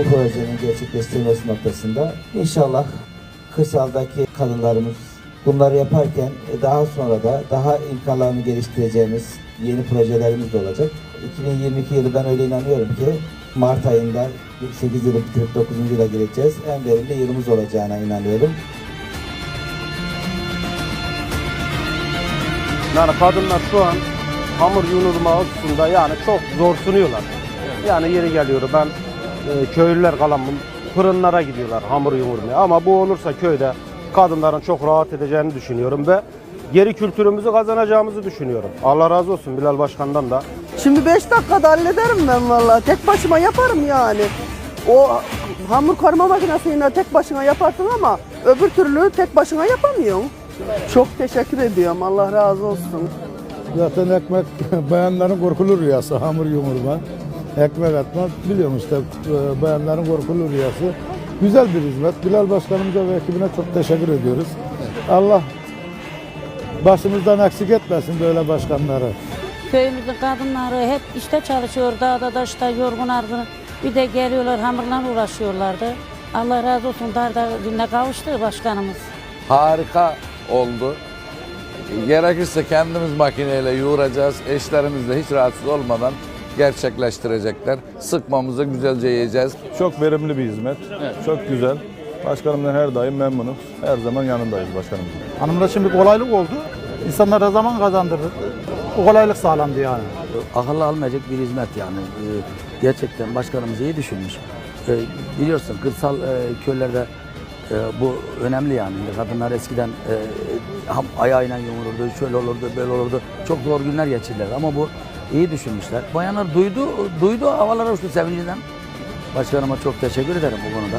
projenin gerçekleştirilmesi noktasında inşallah kırsaldaki kadınlarımız bunları yaparken e, daha sonra da daha imkanlarını geliştireceğimiz yeni projelerimiz de olacak. 2022 yılı ben öyle inanıyorum ki Mart ayında 8 yılı bitirip 9. yıla gireceğiz. En verimli yılımız olacağına inanıyorum. Yani kadınlar şu an hamur yoğurma hususunda yani çok zor sunuyorlar. Yani yeri geliyor ben e, köylüler kalan bu fırınlara gidiyorlar hamur yoğurmaya. Ama bu olursa köyde kadınların çok rahat edeceğini düşünüyorum ve geri kültürümüzü kazanacağımızı düşünüyorum. Allah razı olsun Bilal Başkan'dan da. Şimdi 5 dakikada hallederim ben vallahi. Tek başıma yaparım yani. O hamur karma makinesiyle tek başına yaparsın ama öbür türlü tek başına yapamıyorsun. Çok teşekkür ediyorum. Allah razı olsun. Zaten ekmek bayanların korkulu rüyası, hamur yoğurma. Ekmek atmak biliyorum işte e, bayanların korkulu rüyası. Güzel bir hizmet. Bilal Başkanımıza ve ekibine çok teşekkür ediyoruz. Allah başımızdan eksik etmesin böyle başkanları. Köyümüzün kadınları hep işte çalışıyor, dağda taşta yorgun argın. Bir de geliyorlar hamurla uğraşıyorlardı. Allah razı olsun darda gününe kavuştu başkanımız. harika oldu. Gerekirse kendimiz makineyle yoğuracağız. Eşlerimiz de hiç rahatsız olmadan gerçekleştirecekler. Sıkmamızı güzelce yiyeceğiz. Çok verimli bir hizmet. Çok güzel. Başkanımdan her daim memnunuz. Her zaman yanındayız başkanımızın. Hanımda şimdi kolaylık oldu. İnsanlara zaman kazandırdı. O kolaylık sağlandı yani. akıllı almayacak bir hizmet yani. Ee, gerçekten başkanımız iyi düşünmüş. Ee, biliyorsun kırsal e, köylerde e, bu önemli yani. Kadınlar eskiden e, ayağıyla yoğururdu, şöyle olurdu, böyle olurdu. Çok zor günler geçirdiler ama bu iyi düşünmüşler. Bayanlar duydu, duydu havalara uçtu sevincinden. Başkanıma çok teşekkür ederim bu konuda.